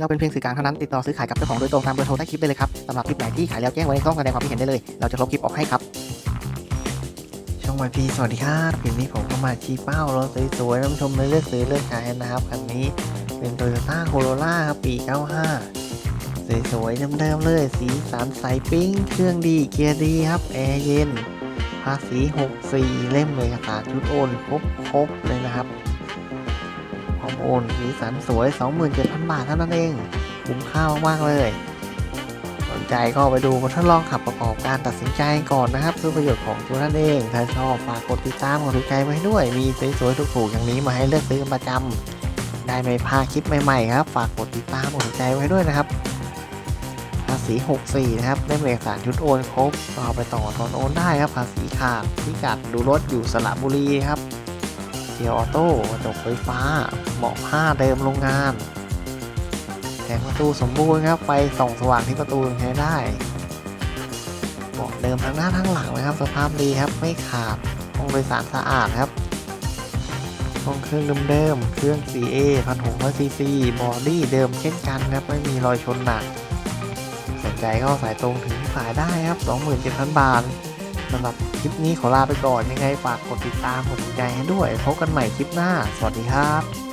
เราเป็นเพียงสื่อกลางเท่านั้นติดต่อซื้อขายกับเจ้าของโดยตรงตามเบอร์โทรใต้คลิปได้เลยครับสำหรับคลิปไหนที่ขายแล้วแจ้งไว้ในช่องแสดงความคิดเห็นได้เลย เราจะลบคลิปออกให้ครับ ช่องวายพีสวัสดีครับคลิปนี้ผมก็มาชี้เป้ารถสวยๆน้ำชมเลยเลือกซื้อเลือกขายนะครับคันนี้เป็นโตโยต้าโคโรล่าครับปี 95 สวยๆเดิมๆเลย สีสันใสปิ้ง เครื่องดีเกียร์ดีครับแอร์เย็นภาษี 64 เล่มเลยครับชุดโอนครบๆเลยนะครับ อมโอนสีสันสวย 27,000 บาทเท่านั้นเอง คุ้มค่ามากๆเลย สนใจก็ไปดูมาทดลองขับประกอบการตัดสินใจก่อนนะครับ เพื่อประโยชน์ของตัวนั่นเอง ถ้าชอบฝากกดติดตามกดถูกใจไว้ให้ด้วย มีสวยๆถูกๆอย่างนี้มาให้เลือกซื้อประจำได้ไม่พลาดคลิปใหม่ๆครับ ฝากกดติดตามกดถูกใจไว้ด้วยนะครับภาษี 64 นะครับได้เอกสารชุดโอนครบเอาไปต่อตอนโอนได้ครับภาษีขาดพิกัดดูรถอยู่สระบุรีครับ กียร์ออโต้กระจกไฟฟ้าเบาะผ้าเดิมโรงงานแผงประตูสมบูรณ์ครับไฟส่องสว่างที่ประตูใช้ได้เบาะเดิมทั้งหน้าทั้งหลังนะครับ สภาพดีครับไม่ขาดห้องโดยสารสะอาดครับห้องเครื่องเดิมๆเครื่อง 4A 1,600ซีซีบอดี้เดิมเช่นกันครับไม่มีรอยชนหนักสนใจก็สายตรงถึงขายได้ครับ 27,000 บาท สำหรับคลิปนี้ขอลาไปก่อนยังไงฝากกดติดตามกดถูกใจให้ด้วยพบกันใหม่คลิปหน้า สวัสดีครับ